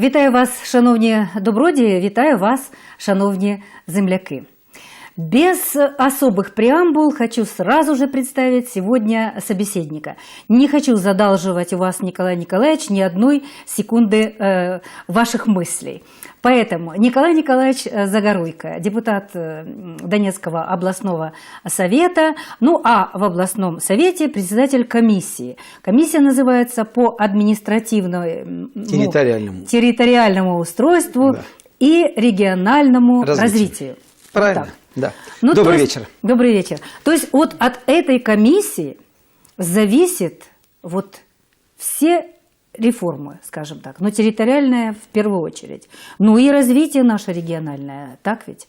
Вітаю вас, шановні добродії, вітаю вас, шановні земляки. Без особых преамбул хочу сразу же представить сегодня собеседника. Не хочу задалживать у вас, Николай Николаевич, ни одной секунды э, ваших мыслей. Поэтому Николай Николаевич э, Загоруйко, депутат э, Донецкого областного совета, ну а в областном совете председатель комиссии. Комиссия называется по административной м, ну, Территориальному. территориальному устройству Да. и региональному Развитию. развитию. Правильно? Так. Да. Ну, Добрый есть- вечер. Добрый вечер. То есть вот от этой комиссии зависит вот все реформы, скажем так, но территориальная в первую очередь. Ну и развитие наше региональное, так ведь?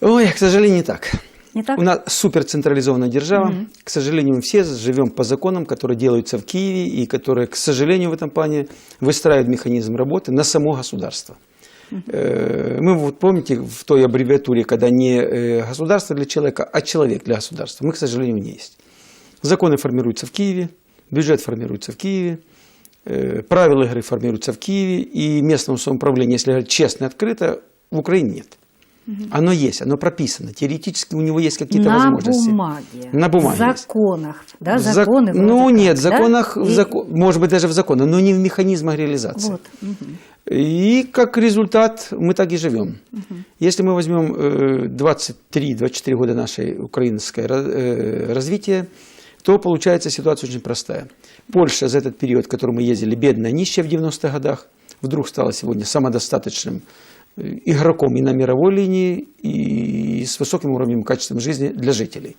Ой, к сожалению, не так. Не так? У нас суперцентрализованная держава. К сожалению, мы все живем по законам, которые делаются в Киеве и которые, к сожалению, в этом плане выстраивают механизм работы на само государство. Э, Мы вот помните в той аббревиатуре, когда не э, государство для человека, а человек для государства. Мы, к сожалению, не есть. Законы формируются в Киеве, бюджет формируется в Киеве, э, правила игры формируются в Киеве, и местного самоуправления, если говорить честно и открыто, в Украине нет. Оно есть, оно прописано. Теоретически у него есть какие-то на возможности. бумаге, На бумаге в законах, да, В зак- законы. вроде Ну нет, в да? законах, в И- зако- может быть даже в законах, но не в механизмах реализации. Вот. мгм. И как результат мы так и живем. Если мы возьмем э, 23-24 года нашей украинской ра- э, развития, то получается ситуация очень простая. Польша за этот период, который мы ездили, бедная, нищая в 90-х годах, вдруг стала сегодня самодостаточным э, игроком и на мировой линии, и с высоким уровнем и качеством жизни для жителей.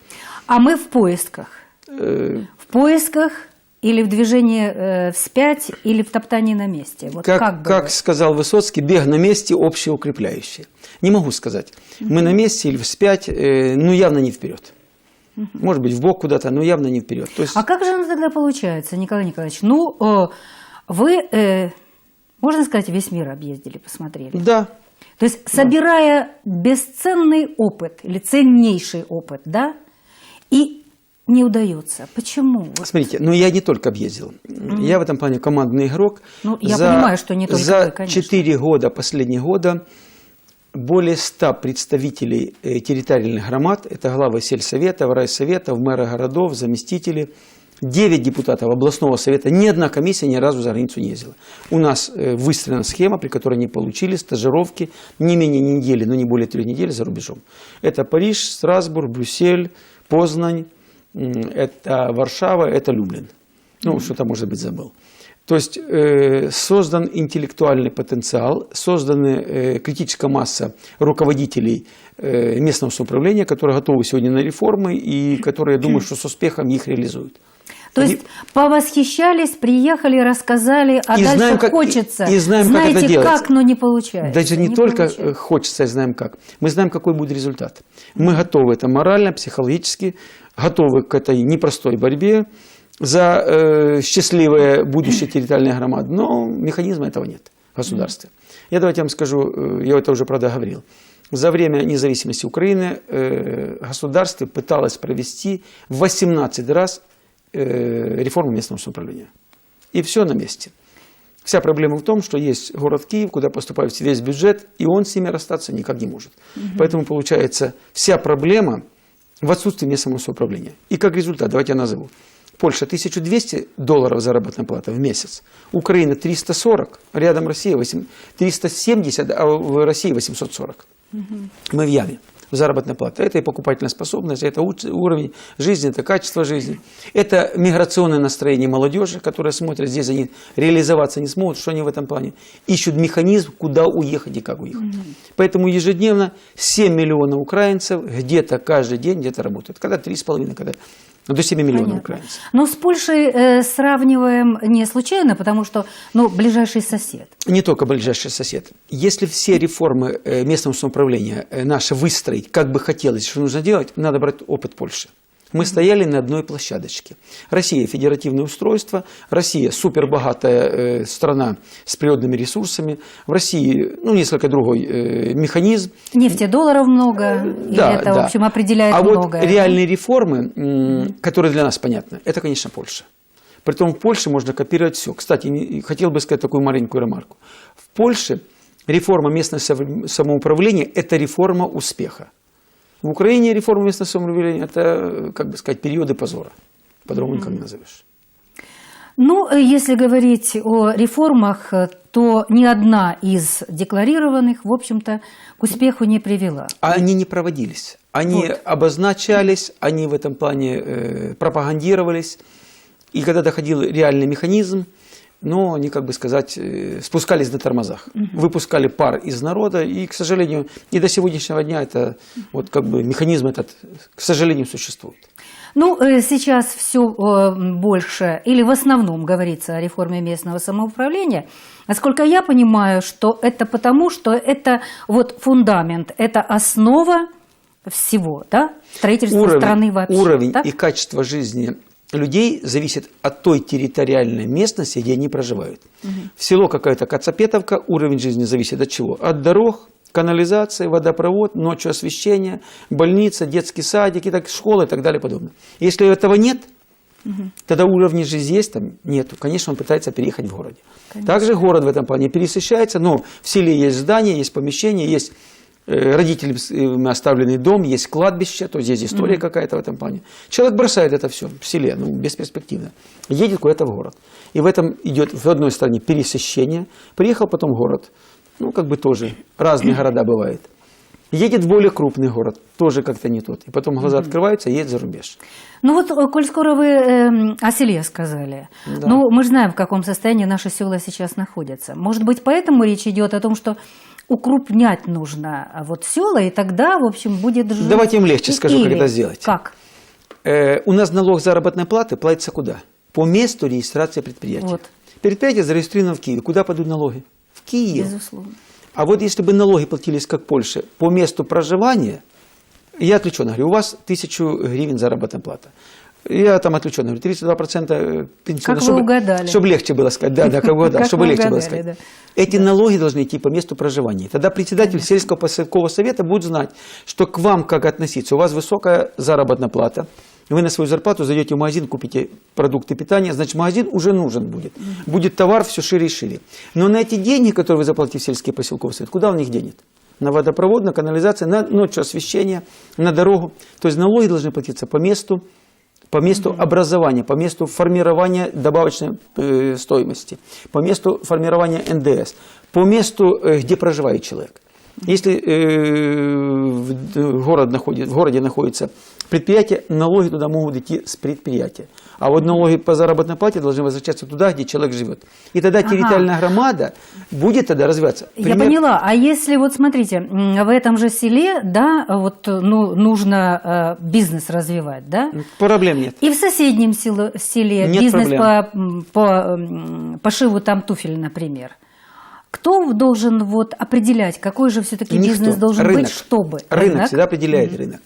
А мы в поисках. Э, В поисках или в движении э, вспять, или в топтании на месте. Вот как, как, как, сказал Высоцкий, бег на месте общеукрепляющий. Не могу сказать, мы на месте или вспять, э, ну явно не вперед. Может быть, в бок куда-то, но явно не вперед. То есть, А как же оно тогда получается, Николай Николаевич? Ну, э, вы, э, можно сказать, весь мир объездили, посмотрели. да, То есть, собирая бесценный опыт или ценнейший опыт, да, и не удается. Почему? Вот. смотрите, но я не только объездил. Я в этом плане командный игрок. Ну, я понимаю, что не только За вы, конечно. 4 года, последние года, более 100 представителей э, территориальных громад, это главы сельсоветов, райсоветов, мэры городов, заместители, 9 депутатов областного совета, ни одна комиссия ни разу за границу не ездила. У нас э, выстроена схема, при которой они получили стажировки не менее недели, но не более трех недель за рубежом. Это Париж, Страсбург, Брюссель, Познань, это Варшава, это Люблин. Ну, что-то, может быть, забыл. То есть э, создан интеллектуальный потенциал, создана э, критическая масса руководителей э, местного самоуправления, которые готовы сегодня на реформы и которые, я думаю, что с успехом их реализуют. То есть повосхищались, приехали, рассказали, а И дальше знаем, как- хочется. и знаем, как Знаете это делается. как, но не получается. Даже не, только э, получается. хочется, и знаем как. Мы знаем, какой будет результат. Мы готовы это морально, психологически, готовы к этой непростой борьбе за э, счастливое будущее территориальной громады. Но механизма этого нет в государстве. Я давайте вам скажу, э, я это уже, правда, говорил. За время независимости Украины э, государство пыталось провести 18 раз э, реформу местного самоуправления. И все на месте. Вся проблема в том, что есть город Киев, куда поступает весь бюджет, и он с ними расстаться никак не может. Поэтому получается вся проблема в отсутствии местного самоуправления. И как результат, давайте я назову. Польша 1200 долларов заработная плата в месяц, Украина 340, рядом Россия 8 370, а в России 840. Мы в яме заработной плате. Это и покупательная способность, это уровень жизни, это качество жизни. Это миграционное настроение молодежи, которая смотрит, здесь они реализоваться не смогут, что они в этом плане. Ищут механизм, куда уехать и как уехать. Поэтому ежедневно 7 миллионов украинцев где-то каждый день где-то работают. Когда 3,5, когда до 7 миллионов Понятно. украинцев. Но с Польшей э, сравниваем не случайно, потому что, ну, ближайший сосед. Не только ближайший сосед. Если все реформы э, местного самоуправления э, наши выстроить, как бы хотелось, что нужно делать, надо брать опыт Польши. Мы стояли на одной площадочке. Россия – федеративное устройство, Россия – супербогатая э, страна с природными ресурсами, в России ну, несколько другой э, механизм. Нефти долларов много, и Да, это, да. в общем, определяет а многое. вот реальные реформы, которые для нас понятны, это, конечно, Польша. Притом в Польше можно копировать все. Кстати, хотел бы сказать такую маленькую ремарку. В Польше реформа местного самоуправления – это реформа успеха. В Украине реформа местного самоуправления – это, как бы сказать, периоды позора. По-другому никак не назовешь. Ну, э, если говорить о реформах, э, то ни одна из декларированных, в общем-то, к успеху не привела. А они не проводились. Они Вот. обозначались, они в этом плане э, пропагандировались. И когда доходил реальный механизм, но они, как бы сказать, э, спускались на тормозах. Выпускали пар из народа. И, к сожалению, и до сегодняшнего дня это вот как бы механизм этот, к сожалению, существует. Ну, э, сейчас все больше, или в основном говорится о реформе местного самоуправления. Насколько я понимаю, что это потому, что это вот фундамент, это основа всего, да, строительства страны вообще. уровень так? и качество жизни людей зависит от той территориальной местности, где они проживают. В село какая-то Кацапетовка, уровень жизни зависит от чего? От дорог, канализации, водопровод, ночью освещение, больница, детский садик, и так, школа и так далее и подобное. Если этого нет, тогда уровня жизни есть, там нету. Конечно, он пытается переехать в городе. Также город в этом плане пересыщается, но в селе есть здания, есть помещения, есть родителям оставленный дом, есть кладбище, то есть есть история какая-то в этом плане. Человек бросает это все в селе, ну, бесперспективно, едет куда-то в город. И в этом идет, в одной стороне, пересыщение, приехал потом в город, ну, как бы тоже, разные города бывают. Едет в более крупный город, тоже как-то не тот. И потом глаза открываются, едет за рубеж. Ну вот, э, коль скоро вы эм, о селе сказали, Да. ну мы же знаем, в каком состоянии наши села сейчас находятся. Может быть, поэтому речь идет о том, что укрупнять нужно а, вот села, и тогда, в общем, будет жить. Давайте им легче И- скажу, как или это сделать. Как? Э, у нас налог заработной платы платится куда? По месту регистрации предприятия. Вот. Предприятие зарегистрировано в Киеве. Куда пойдут налоги? В Киев. Безусловно. А вот если бы налоги платились, как Польше, по месту проживания, я отвлеченно говорю, у вас тысячу гривен заработная плата. Я там отвлеченно говорю, 32% пенсионного. Как вы угадали. Чтобы легче было сказать. Да, да, как Как чтобы легче было сказать. Эти налоги должны идти по месту проживания. Тогда председатель сельского поселкового совета будет знать, что к вам как относиться. У вас высокая заработная плата. Вы на свою зарплату зайдете в магазин, купите продукты питания, значит, магазин уже нужен будет. Будет товар все шире и шире. Но на эти деньги, которые вы заплатите в сельский поселковый совет, куда он их денет? На водопровод, на канализацию, на ночью освещение, на дорогу. То есть налоги должны платиться по месту, по месту образования, по месту формирования добавочной э, стоимости, по месту формирования НДС, по месту, э, где проживает человек. Если э, в, д- город находит, в городе находится предприятие, налоги туда могут идти с предприятия. А вот налоги по заработной плате должны возвращаться туда, где человек живет. И тогда Ага. территориальная громада будет тогда развиваться. Я Пример- поняла. А если вот смотрите, в этом же селе, да, вот ну, нужно э, бизнес развивать, да? Проблем нет. И в соседнем село- селе Нет бизнес проблем. по, по пошиву там туфель, например. Кто должен вот определять, какой же все-таки Никто. бизнес должен Рынок. быть, чтобы? Рынок, всегда определяет рынок.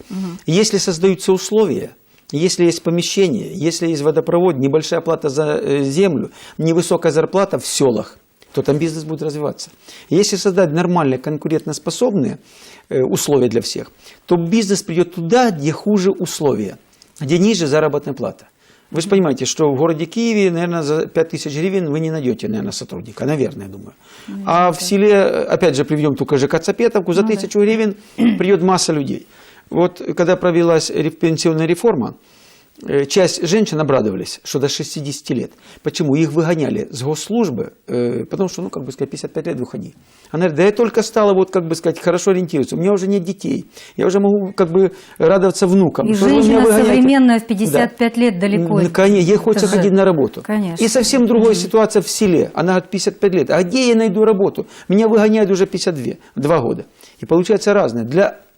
Если создаются условия, если есть помещение, если есть водопровод, небольшая плата за э, землю, невысокая зарплата в селах, то там бизнес будет развиваться. Если создать нормальные, конкурентоспособные э, условия для всех, то бизнес придет туда, где хуже условия, где ниже заработная плата. Вы же понимаете, что в городе Киеве, наверное, за 5000 гривен вы не найдете, наверное, сотрудника. Наверное, я думаю. А в селе, опять же, приведем только ЖК Цапетовку, за 1000 гривен придет масса людей. Вот когда провелась пенсионная реформа, часть женщин обрадовались, что до 60 лет. Почему? Их выгоняли с госслужбы, э, потому что, ну, как бы сказать, 55 лет выходи. Она говорит, да я только стала, вот, как бы сказать, хорошо ориентироваться, у меня уже нет детей, я уже могу, как бы, радоваться внукам. И Что женщина выгоняете?» современная в 55 лет далеко. Конечно, ей хочется же- ходить на работу. Конечно. И совсем другая ситуация в селе. Она говорит, 55 лет. А где я найду работу? Меня выгоняют уже 52, два года. И получается разное. Для э,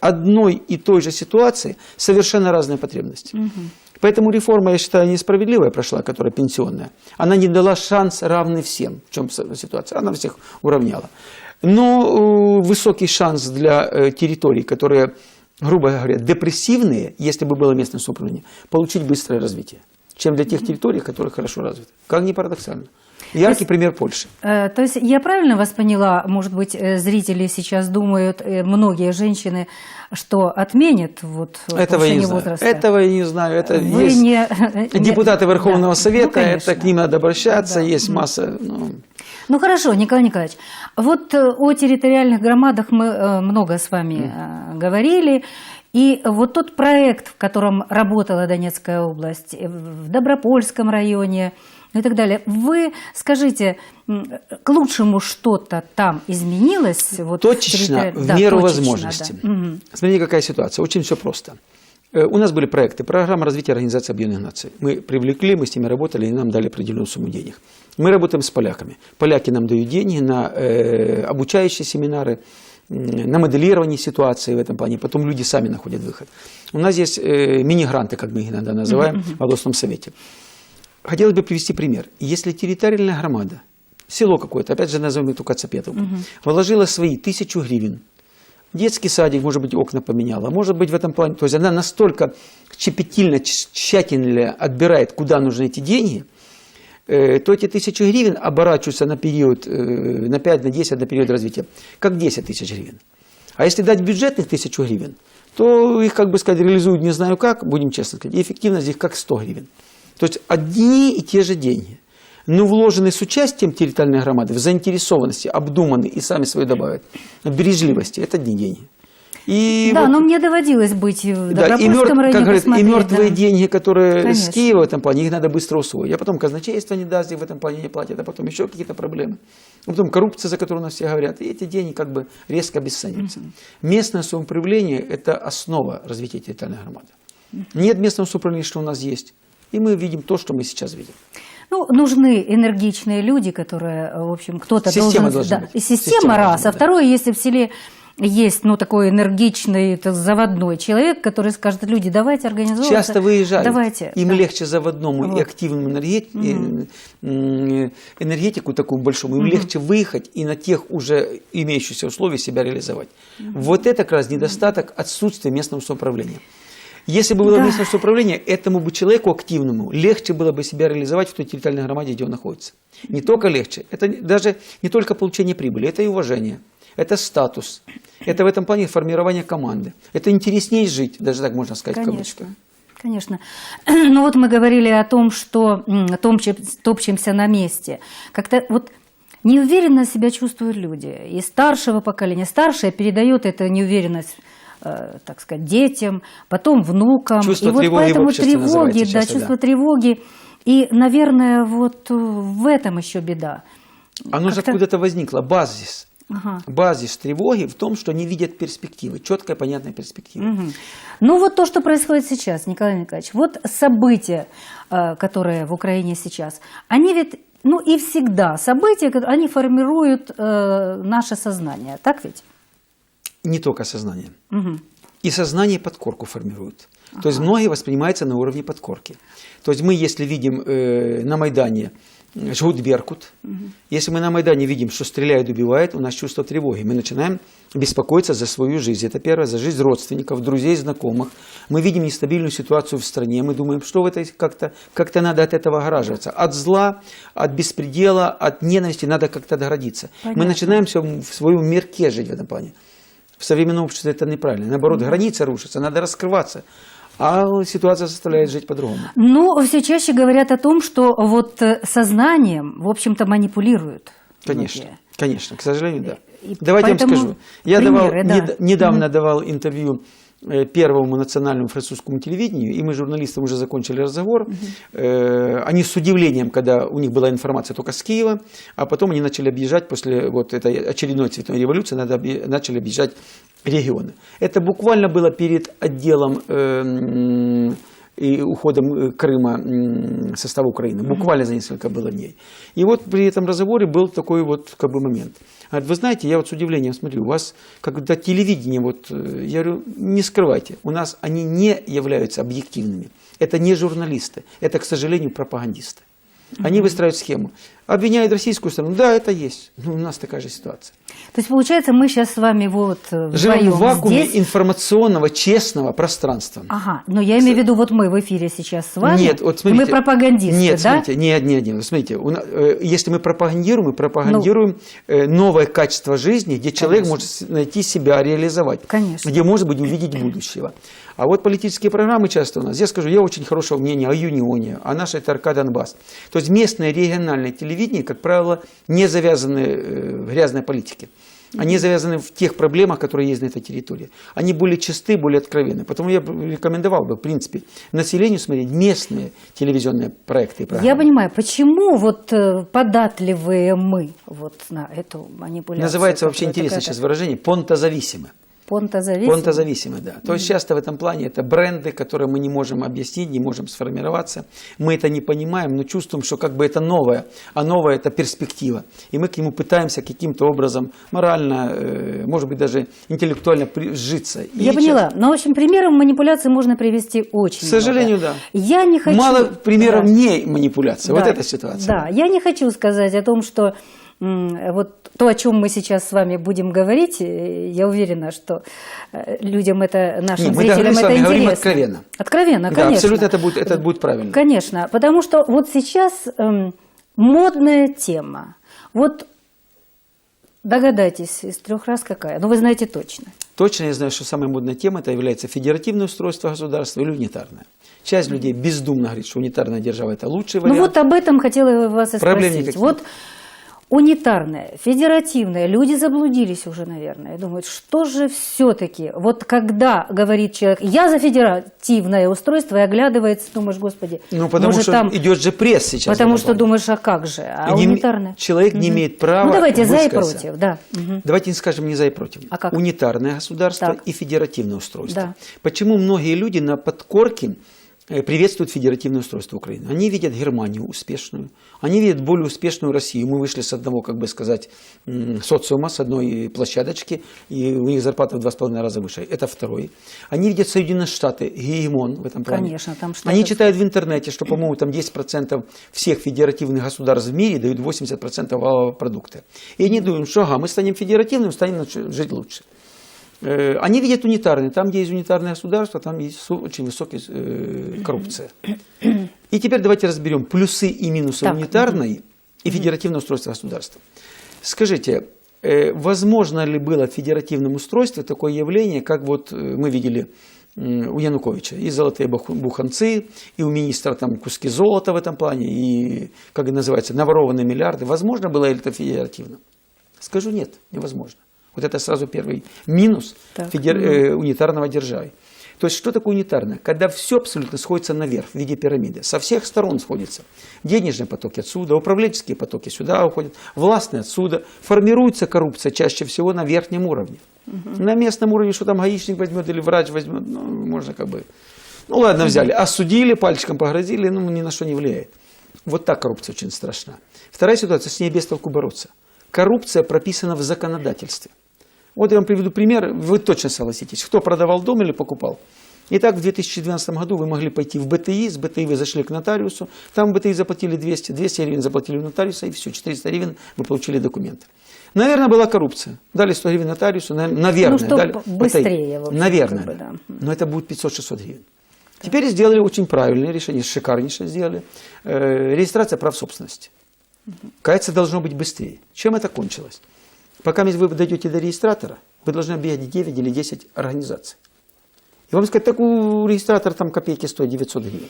одной и той же ситуации совершенно разные потребности. Поэтому реформа, я считаю, несправедливая прошла, которая пенсионная. Она не дала шанс равный всем. В чем ситуация? Она всех уравняла. Но э, высокий шанс для э, территорий, которые, грубо говоря, депрессивные, если бы было местное самоуправление, получить быстрое развитие. чем для тех территорий, которые хорошо развиты. Как ни парадоксально. Яркий пример Польши. Э, То есть я правильно вас поняла, может быть, э, зрители сейчас думают, э, многие женщины, что отменят вот Этого я не знаю. возраста? Этого я не знаю. Это Вы есть не- депутаты Верховного да. Совета, Ну, конечно. это к ним надо обращаться, Да. есть масса. ну, Ну хорошо, Николай Николаевич, вот о территориальных громадах мы много с вами э, говорили. И вот тот проект, в котором работала Донецкая область, в Добропольском районе и так далее, вы скажите, к лучшему что-то там изменилось? Вот в Точечно, территори- в Да, меру точечно, возможности. да. Мгм. Смотрите, какая ситуация. Очень все просто. Э, У нас были проекты, программа развития Организации Объединенных Наций. Мы привлекли, мы с ними работали, и нам дали определенную сумму денег. Мы работаем с поляками. Поляки нам дают деньги на э, обучающие семинары, на моделирование ситуации в этом плане. Потом люди сами находят выход. У нас есть э, мини-гранты, как мы их иногда называем, в областном совете. Хотелось бы привести пример. Если территориальная громада, село какое-то, опять же назовем эту Кацапетовку, вложила свои тысячу гривен, детский садик, может быть, окна поменяла, может быть, в этом плане, то есть она настолько щепетильно, тщ- тщательно отбирает, куда нужны эти деньги, э, то эти тысячи гривен оборачиваются на период, э, на 5, на 10, на период развития, как 10 тысяч гривен. А если дать бюджетных тысячу гривен, то их, как бы сказать, реализуют не знаю как, будем честно сказать, и эффективность их как 100 гривен. То есть одни и те же деньги, но вложены с участием территориальной громады, в заинтересованности, обдуманные и сами свои добавят, бережливости, это одни деньги. И Да, вот- но мне доводилось быть в да, и, мертв- районе, как говорят, и мертвые да. деньги, которые Конечно. с Киева в этом плане, их надо быстро усвоить. А потом казначейство не даст, и в этом плане не платят, а потом еще какие-то проблемы. А потом коррупция, за которую у нас все говорят, и эти деньги как бы резко обесцениваются. Местное самоуправление – это основа развития территориальной громады. Нет местного самоуправления, что у нас есть. И мы видим то, что мы сейчас видим. Ну, нужны энергичные люди, которые, э, в общем, кто-то Система должен... да, быть. и система, Система раз. а быть, второе, если в селе есть, ну, такой энергичный, заводной человек, который скажет, люди, давайте организовываться. Часто выезжают. Давайте. Им да. легче заводному и Вот. активному энергет- э, м, энергетику такую большому, им легче выехать и на тех уже имеющихся условиях себя реализовать. Вот это как раз недостаток отсутствия местного самоуправления. Если бы было Да. местное самоуправление, этому бы человеку активному легче было бы себя реализовать в той территориальной громаде, где он находится. Не только легче, это даже не только получение прибыли, это и уважение, это статус, это в этом плане формирование команды, это интереснее жить, даже так можно сказать в кавычках. Конечно. Конечно. Ну вот мы говорили о том, что м, топчем- топчемся на месте. Как-то вот неуверенно себя чувствуют люди. И старшего поколения. Старшее передает эту неуверенность так сказать, детям, потом внукам. Чувство и вот поэтому тревоги, да, часто, чувство да. тревоги. И, наверное, вот э, в этом еще беда. Оно же откуда-то возникло, базис. Ага. Базис тревоги в том, что не видят перспективы, четкая, понятная перспектива. Мгм. Ну вот то, что происходит сейчас, Николай Николаевич, вот события, э, которые в Украине сейчас, они ведь, ну и всегда события, они формируют э, наше сознание, так ведь? Не только сознание. Мгм. И сознание подкорку формирует. То есть многие воспринимаются на уровне подкорки. То есть мы, если видим э, на Майдане жгут Беркут, если мы на Майдане видим, что стреляют, убивают, у нас чувство тревоги. Мы начинаем беспокоиться за свою жизнь. Это первое, за жизнь родственников, друзей, знакомых. Мы видим нестабильную ситуацию в стране. Мы думаем, что в этой как-то как надо от этого огораживаться. От зла, от беспредела, от ненависти надо как-то отгородиться. Мы Понятно. начинаем все в своем мирке жить в этом плане. В современном обществе это неправильно. Наоборот, границы рушатся, надо раскрываться. А ситуация заставляет жить по-другому. Но все чаще говорят о том, что вот э, сознанием, в общем-то, манипулируют. Конечно, многие. конечно, к сожалению, да. И Давайте я вам скажу. Я давал, да. нед- недавно давал интервью первому национальному французскому телевидению, и мы с журналистом уже закончили разговор. Э, Они с удивлением, когда у них была информация только с Киева, а потом они начали объезжать после вот этой очередной цветной революции, надо начали объезжать регионы. Это буквально было перед отделом э, м, и уходом э, Крыма м, в состав Украины. Буквально за несколько было дней. И вот при этом разговоре был такой вот как бы момент. Говорит, вы знаете, я вот с удивлением смотрю, у вас когда телевидение, вот, э, я говорю, не скрывайте, у нас они не являются объективными. Это не журналисты, это, к сожалению, пропагандисты. Они выстраивают схему. Обвиняют российскую сторону. Да, это есть. Ну, у нас такая же ситуация. То есть, получается, мы сейчас с вами вот э, Живем в вакууме здесь. информационного, честного пространства. Ага, но я имею в виду, вот мы в эфире сейчас с вами, Нет, вот и смотрите. мы пропагандисты, Нет, да? смотрите, нет, нет, нет. Смотрите, э, если мы пропагандируем, мы пропагандируем э, новое качество жизни, где человек Конечно. может найти себя, реализовать. Конечно. Где может быть увидеть будущего. А вот политические программы часто у нас. Я скажу, я очень хорошего мнения о Юнионе, о нашей ТРК Донбасс. То есть местное региональное телевидение, как правило, не завязаны э, в грязной политике. Они завязаны в тех проблемах, которые есть на этой территории. Они более чисты, более откровенны. Поэтому я рекомендовал бы, в принципе, населению смотреть местные телевизионные проекты и программы. Я понимаю, почему вот э, податливые мы вот на эту манипуляцию. Называется вообще которая интересно такая-то сейчас выражение понтозависимы. Понтозависимый? Понтозависимы, да. То есть часто в этом плане это бренды, которые мы не можем объяснить, не можем сформироваться. Мы это не понимаем, но чувствуем, что как бы это новое, а новое это перспектива. И мы к нему пытаемся каким-то образом морально, э, может быть, даже интеллектуально прижиться. И Я часто- поняла. Но, в общем, примеров манипуляции можно привести очень К сожалению, много. да. Я не хочу... Мало примеров Да. не манипуляции. Вот Да, эта ситуация. Да, я не хочу сказать о том, что вот то, о чем мы сейчас с вами будем говорить, э, я уверена, что э, людям это, нашим Не, мы зрителям с это интересно. откровенно. Откровенно, Да, конечно. абсолютно это будет, это будет правильно. Конечно, потому что вот сейчас эм, модная тема. Вот догадайтесь, из трех раз какая? Ну, вы знаете точно. Точно я знаю, что самая модная тема это является федеративное устройство государства или унитарное. Часть людей бездумно говорит, что унитарная держава это лучший Ну вариант. вот об этом хотела вас и Проблем спросить. никаких. Вот унитарное, федеративное, люди заблудились уже, наверное, думают, что же все-таки, вот когда говорит человек, я за федеративное устройство, и оглядывается, думаешь, господи, ну, потому может, что там... идет же пресс сейчас. Потому что думаешь, а как же, а И не унитарное? Человек не имеет права Ну давайте за и против, да. Мгм. Давайте не скажем не за и против. А как? Унитарное государство Так. и федеративное устройство. Да. Почему многие люди на подкорке приветствуют федеративное устройство Украины? Они видят Германию успешную, они видят более успешную Россию. Мы вышли с одного, как бы сказать, социума, с одной площадочки, и у них зарплата в два с половиной раза выше. Это второй. Они видят Соединенные Штаты, гегемон в этом плане. Конечно, там Они Штаты- читают в интернете, что, по-моему, там 10% всех федеративных государств в мире дают 80% валового продукта. И они думают, что ага, мы станем федеративным, станем жить лучше. Э, Они видят унитарный. Там, где есть унитарное государство, там есть очень высокая э, коррупция. И теперь давайте разберем плюсы и минусы Так. унитарной и федеративного устройства государства. Скажите, э, возможно ли было в федеративном устройстве такое явление, как вот мы видели у Януковича, и золотые буханцы, и у министра там куски золота в этом плане, и, как это называется, наворованные миллиарды. Возможно было ли это федеративно? Скажу нет, невозможно. Вот это сразу первый минус Так. федер- э, унитарного державы. То есть что такое унитарное? Когда все абсолютно сходится наверх в виде пирамиды. Со всех сторон сходится. Денежные потоки отсюда, управленческие потоки сюда уходят, властные отсюда. Формируется коррупция чаще всего на верхнем уровне. На местном уровне, что там гаишник возьмет или врач возьмет, ну, можно как бы... Ну ладно, взяли, осудили, пальчиком погрозили, ну ни на что не влияет. Вот так коррупция очень страшна. Вторая ситуация, с ней без толку бороться. Коррупция прописана в законодательстве. Вот я вам приведу пример, вы точно согласитесь. Кто продавал дом или покупал? Итак, в 2012 году вы могли пойти в БТИ, с БТИ вы зашли к нотариусу, там в БТИ заплатили 200, 200 гривен заплатили у нотариуса, и все, 400 гривен вы получили документы. Наверное, была коррупция. Дали 100 гривен нотариусу, на- наверное. Ну, чтоб дали быстрее, БТИ. Наверное, как бы, да. Но это будет 500-600 гривен. Теперь сделали очень правильное решение, шикарнейшее сделали. Э, регистрация прав собственности. Каяться должно быть быстрее. Чем это кончилось? Пока вы дойдете до регистратора, вы должны объехать 9 или 10 организаций. И вам сказать, так у регистратора там копейки стоят 900 гривен.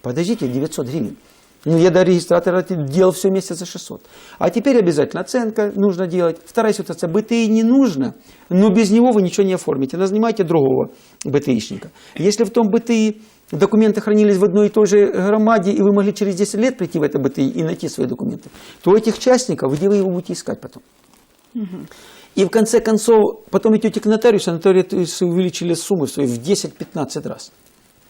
Подождите, 900 гривен. Ну, я до регистратора делал все вместе за 600. А теперь обязательно оценка нужно делать. Вторая ситуация, БТИ не нужно, но без него вы ничего не оформите. Назнимайте другого БТИшника. Если в том БТИ документы хранились в одной и той же громаде, и вы могли через 10 лет прийти в это БТИ и найти свои документы, то этих частников, где вы его будете искать потом? И в конце концов, потом идете к нотариусу, а нотариусы увеличили суммы свои в 10-15 раз.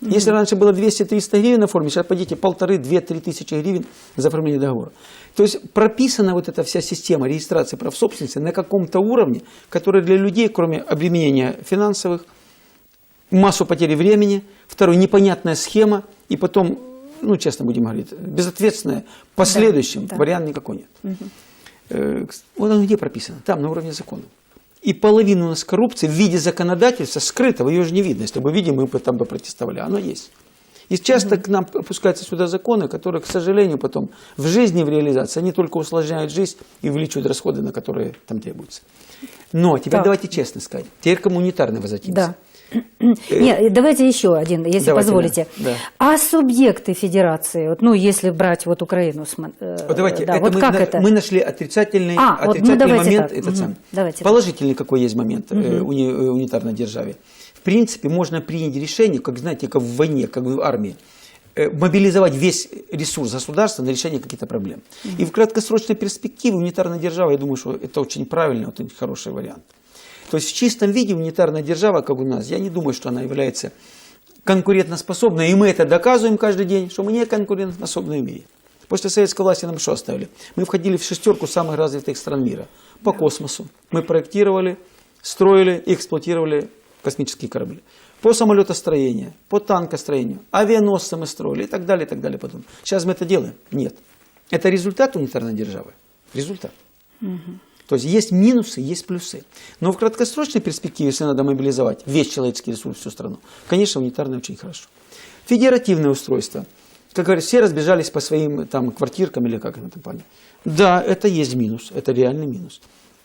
Если раньше было 200-300 гривен оформить, сейчас пойдите полторы, две, три тысячи гривен за оформление договора. То есть прописана вот эта вся система регистрации прав собственности на каком-то уровне, который для людей, кроме обременения финансовых, массу потери времени, второй непонятная схема, и потом ну, честно будем говорить, безответственное, последующим да. вариант никакой нет. Кс- Вот оно где прописано? Там, на уровне закона. И половина у нас коррупции в виде законодательства скрытого, ее же не видно. Если бы видим, мы бы там бы протестовали. Оно есть. И часто к нам опускаются сюда законы, которые, к сожалению, потом в жизни, в реализации, они только усложняют жизнь и увеличивают расходы, на которые там требуются. Но теперь Так. давайте честно сказать. Теперь коммунитарно возвратимся. Да. Нет, давайте еще один, если Давайте, позволите. да, да. А субъекты федерации, вот, ну, если брать вот Украину, см- э, Вот давайте, да, это вот мы, как на- это? мы нашли отрицательный, А, вот, ну, отрицательный момент. так. этот самый. Давайте так. Положительный какой есть момент э, уни- э, унитарной державе. В принципе, можно принять решение, как знаете, как в войне, как в армии, э, мобилизовать весь ресурс государства на решение каких-то проблем. И в краткосрочной перспективе унитарная держава, я думаю, что это очень правильный, вот, хороший вариант. То есть в чистом виде унитарная держава, как у нас, я не думаю, что она является конкурентоспособной, и мы это доказываем каждый день, что мы не конкурентоспособны в мире. После советской власти нам что оставили? Мы входили в шестерку самых развитых стран мира по космосу. Мы проектировали, строили и эксплуатировали космические корабли. По самолетостроению, по танкостроению, авианосцы мы строили и так далее, и так далее. Потом. Сейчас мы это делаем? Нет. Это результат унитарной державы. Результат. То есть есть минусы, есть плюсы. Но в краткосрочной перспективе, если надо мобилизовать весь человеческий ресурс, всю страну, конечно, унитарное очень хорошо. Федеративное устройство. Как говорят, все разбежались по своим там, квартиркам или как это там понять. Да, это есть минус, это реальный минус.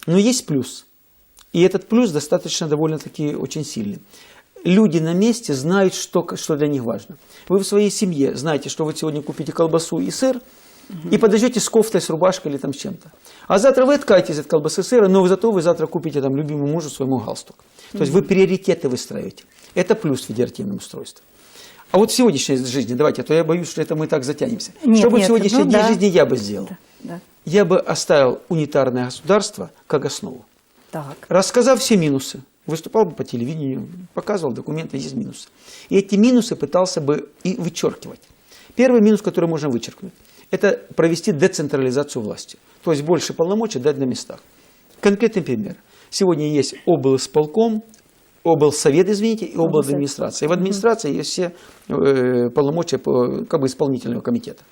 Но есть плюс. И этот плюс достаточно довольно-таки очень сильный. Люди на месте знают, что, что для них важно. Вы в своей семье знаете, что вы сегодня купите колбасу и сыр, и подождете с кофтой, с рубашкой или там с чем-то. А завтра вы откаетесь от колбасы сыра, но зато вы завтра купите там любимому мужу своему галстук. То есть вы приоритеты выстраиваете. Это плюс федеративного устройства. А вот в сегодняшней жизни, давайте, а то я боюсь, что это мы так затянемся. Нет, что бы в сегодняшней ну да. жизни я бы сделал? Да. Я бы оставил унитарное государство как основу. Так. Рассказав все минусы, выступал бы по телевидению, показывал документы, есть минусы. И эти минусы пытался бы и вычеркивать. Первый минус, который можно вычеркнуть, это провести децентрализацию власти. То есть больше полномочий дать на местах. Конкретный пример. Сегодня есть облсполком, облсовет, извините, и обладминистрация. И в администрации есть все э, полномочия по, как бы исполнительного комитета.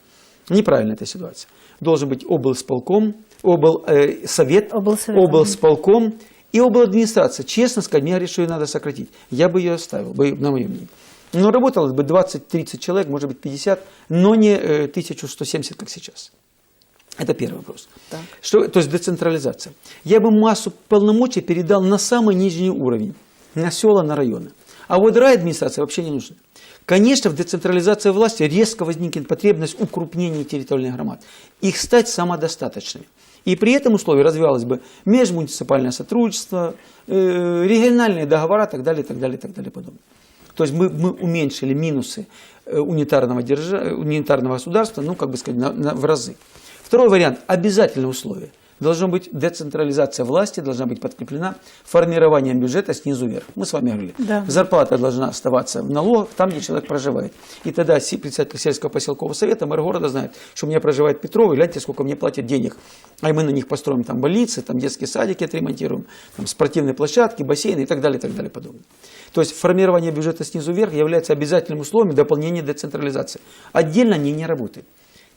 Неправильно эта ситуация. Должен быть облсполком, облсовет, Облсовет, облсполком и обладминистрация. Честно сказать, что ее надо сократить. Я бы ее оставил, на мое мнение. Но работало бы 20-30 человек, может быть 50, но не э, 1170, как сейчас. Это первый вопрос. Так. Что, то есть децентрализация. Я бы массу полномочий передал на самый нижний уровень, на села, на районы. А вот райадминистрация вообще не нужна. Конечно, в децентрализации власти резко возникнет потребность укрупнения территориальных громад, их стать самодостаточными. И при этом условии развивалось бы межмуниципальное сотрудничество, э, региональные договора, так далее, так далее, так далее, подобное. То есть мы, мы уменьшили минусы э, унитарного, держа, э, унитарного государства, ну, как бы сказать, на- на- в разы. Второй вариант – обязательное условие. Должна быть децентрализация власти, должна быть подкреплена формированием бюджета снизу вверх. Мы с вами говорили. Да. Зарплата должна оставаться в налогах там, где человек проживает. И тогда председатель сельского поселкового совета, мэр города знает, что у меня проживает Петров, и гляньте, сколько мне платят денег. А мы на них построим там больницы, там детские садики отремонтируем, там спортивные площадки, бассейны и так далее, и так далее подобное. То есть формирование бюджета снизу вверх является обязательным условием дополнения децентрализации. Отдельно они не работают.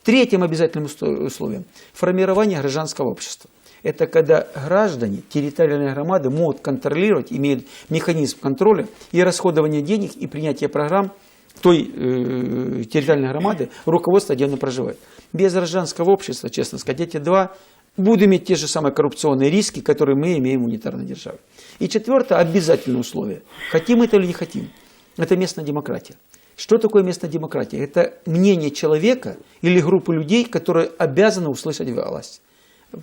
Третьим обязательным условием – формирование гражданского общества. Это когда граждане, территориальные громады могут контролировать, имеют механизм контроля и расходования денег и принятия программ той э, территориальной громады, руководство, где она проживает. Без гражданского общества, честно сказать, эти два будут иметь те же самые коррупционные риски, которые мы имеем в унитарной державе. И четвертое, обязательное условие. Хотим это или не хотим. Это местная демократия. Что такое местная демократия? Это мнение человека или группы людей, которые обязаны услышать власть.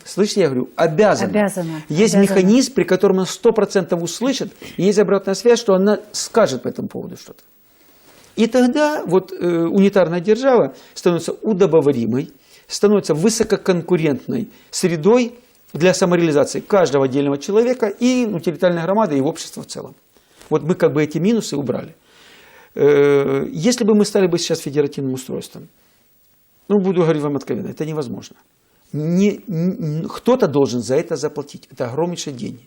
Слышите, я говорю, обязаны. Обязана, Есть обязана. механизм, при котором она 100% услышит, и есть обратная связь, что она скажет по этому поводу что-то. И тогда вот э, унитарная держава становится удобоваримой, становится высококонкурентной средой для самореализации каждого отдельного человека и ну, территориальной громады и общества в целом. Вот мы как бы эти минусы убрали. Э, Если бы мы стали бы сейчас федеративным устройством, ну, буду говорить вам откровенно, это невозможно. Не- н- Кто-то должен за это заплатить. Это огромнейшие деньги.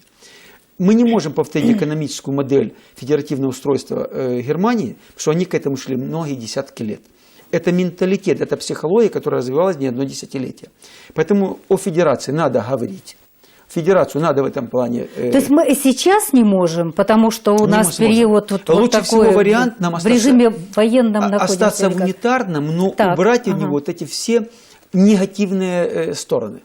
Мы не можем повторить экономическую модель федеративного устройства э, Германии, потому что они к этому шли многие десятки лет. Это менталитет, это психология, которая развивалась не одно десятилетие. Поэтому о федерации надо говорить. Федерацию надо в этом плане... э, То есть мы сейчас не можем, потому что у Не нас период вот, вот Лучше такой всего вариант нам в остаться- режиме военном а- находимся. остаться унитарным, но Так, убрать у ага. него вот эти все негативные э, стороны.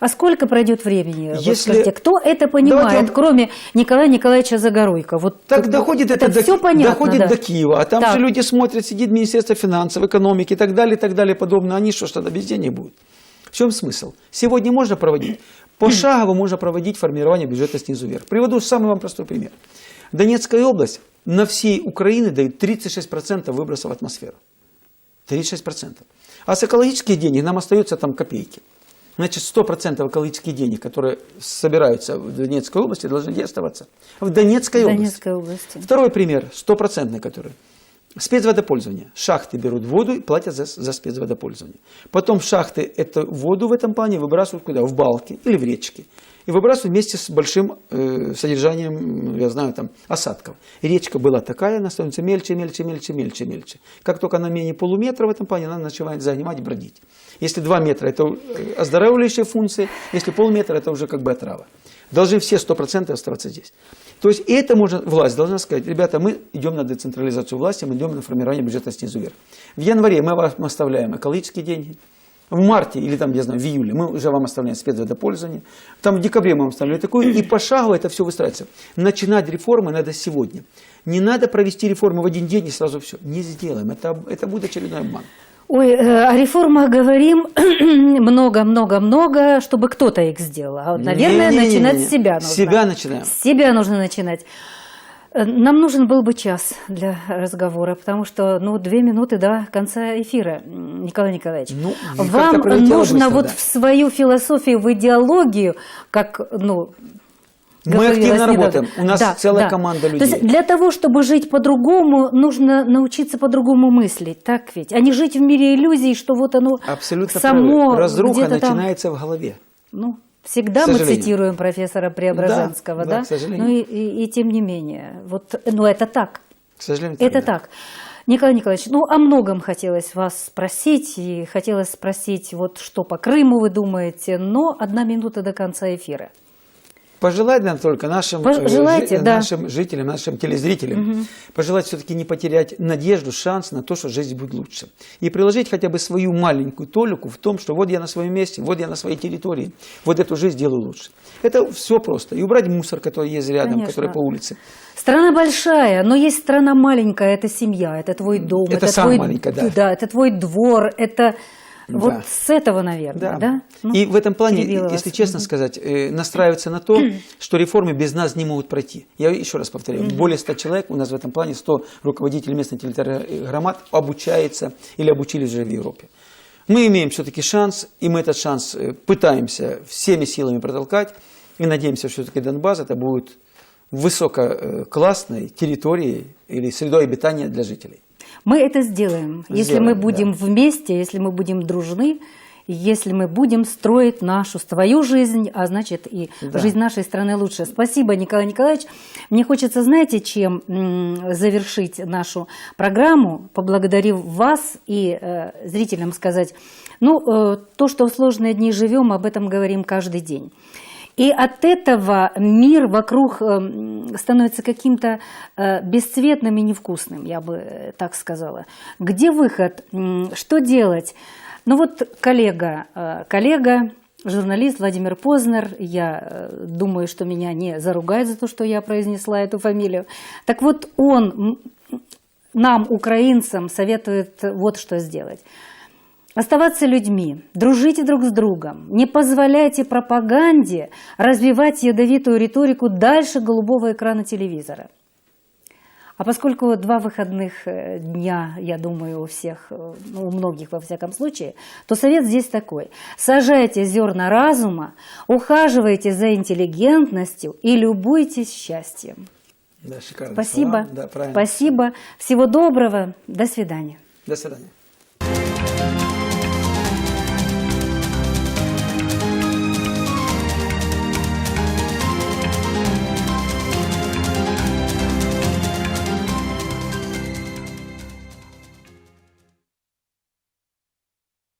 А сколько пройдет времени? Вот Если- скажите, кто это понимает, Давайте кроме Николая Николаевича Загоруйко? Вот Так доходит это, до, все понятно, доходит да. до Киева, а там Так. же люди смотрят, сидит Министерство финансов, экономики и так далее, и так далее, подобное. Они что ж тогда везде не будут? В чем смысл? Сегодня можно проводить, пошагово можно проводить формирование бюджета снизу вверх. Приведу самый вам простой пример. Донецкая область на всей Украине дает 36% выбросов в атмосферу. 36%. А с экологических денег нам остается там копейки. Значит, 100% экологических денег, которые собираются в Донецкой области, должны где оставаться? В Донецкой В области. Донецкой области. Второй пример, стопроцентный который. Спецводопользование. Шахты берут воду и платят за, за спецводопользование. Потом шахты эту воду в этом плане выбрасывают куда? В балки или в речки. И выбрасывают вместе с большим э, содержанием, я знаю, там, осадков. Речка была такая, она становится мельче, мельче, мельче, мельче, мельче. Как только она менее полуметра в этом плане, она начинает занимать, бродить. Если 2 метра, это э, оздоравливающая функция, если полметра, это уже как бы отрава. Должны все 100% оставаться здесь. То есть это можно, власть должна сказать, ребята, мы идем на децентрализацию власти, мы идем на формирование бюджета снизу вверх. В январе мы вам оставляем экологические деньги, в марте или там, я знаю, в июле мы уже вам оставляем спецводопользование, там в декабре мы вам оставляем такое, и пошагово это все выстраивается. Начинать реформы надо сегодня. Не надо провести реформы в один день и сразу все. Не сделаем, это, это будет очередной обман. Ой, э, о реформах говорим много-много-много, чтобы кто-то их сделал. А вот, наверное, Не-не-не-не-не. начинать с себя нужно. С себя начинаем. С себя нужно начинать. Э, Нам нужен был бы час для разговора, потому что, ну, две минуты до конца эфира, Николай Николаевич. Ну, Вам нужно быстро, вот да. в свою философию, в идеологию, как, ну, Мы активно недавно. работаем. У нас целая команда То есть людей. для того, чтобы жить по-другому, нужно научиться по-другому мыслить, так ведь? А не жить в мире иллюзий, что вот оно Абсолютно само правы. Разруха где-то там- начинается в голове. Ну, всегда мы цитируем профессора Преображенского, Да, да? да, к сожалению. Ну и, и- и тем не менее, вот, ну это так, К сожалению, это да. так. Николай Николаевич, ну о многом хотелось вас спросить, и хотелось спросить, вот что по Крыму вы думаете, но одна минута до конца эфира. Пожелать нам только нашим, э, желайте, да. нашим жителям, нашим телезрителям, пожелать все-таки не потерять надежду, шанс на то, что жизнь будет лучше. И приложить хотя бы свою маленькую толику в том, что вот я на своем месте, вот я на своей территории, вот эту жизнь делаю лучше. Это все просто. И убрать мусор, который есть рядом, Конечно. который по улице. Страна большая, но есть страна маленькая, это семья, это твой дом, Это это, твой, маленькая, да. это твой двор, это Да. вот с этого, наверное, да? Ну, и в этом плане, если вас. честно сказать, э, настраиваться на то, что реформы без нас не могут пройти. Я еще раз повторяю, более 100 человек, у нас в этом плане 100 руководителей местных территориальных громад обучается или обучились уже в Европе. Мы имеем все-таки шанс, и мы этот шанс э, пытаемся всеми силами протолкать, и надеемся, что все-таки Донбасс это будет высококлассной территорией или средой обитания для жителей. Мы это сделаем, если Сделаем, мы будем вместе, если мы будем дружны, если мы будем строить нашу, свою жизнь, а значит и Да. жизнь нашей страны лучше. Спасибо, Николай Николаевич. Мне хочется, знаете, чем завершить нашу программу, поблагодарив вас и э, зрителям сказать, ну, э, то, что в сложные дни живем, об этом говорим каждый день. И от этого мир вокруг э, становится каким-то э, бесцветным и невкусным, я бы э, так сказала. Где выход? Что делать? Ну вот коллега, коллега, журналист Владимир Познер, я думаю, что меня не заругает за то, что я произнесла эту фамилию. Так вот он нам, украинцам, советует вот что сделать. Оставаться людьми, дружите друг с другом, не позволяйте пропаганде развивать ядовитую риторику дальше голубого экрана телевизора. А поскольку два выходных э, дня, я думаю, у всех, э, ну, у многих во всяком случае, то совет здесь такой. Сажайте зерна разума, ухаживайте за интеллигентностью и любуйтесь счастьем. Да, шикарно. Спасибо. Да, правильно. Спасибо. Всего доброго. До свидания. До свидания.